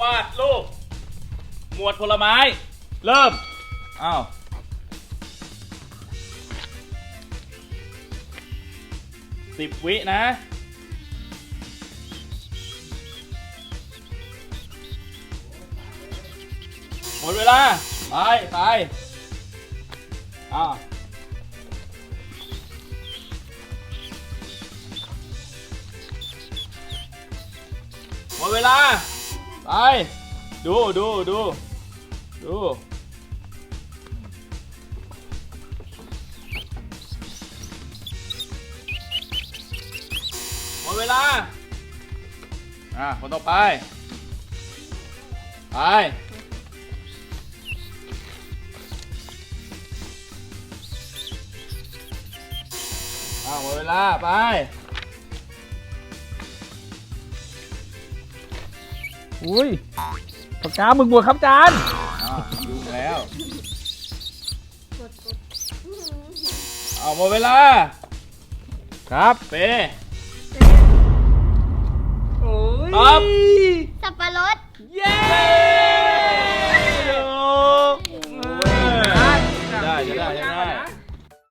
วาดรูปหมวดผลไม้ เริ่ม อ้าว สิบวินะ หมดเวลา ไป ไป อ้าวหมดเวลา ไป ดูดูดูดูหมดเวลา อะ คนต่อไป ไป อะหมดเวลา ไป อุ้ยปากกาหมึงบวชครับอาจารย์อ้แล้ว เอาหมดเวลา ครับ เป โอ้ยครับ สับปะรดเย้ถูกเอได้จะได้จะได้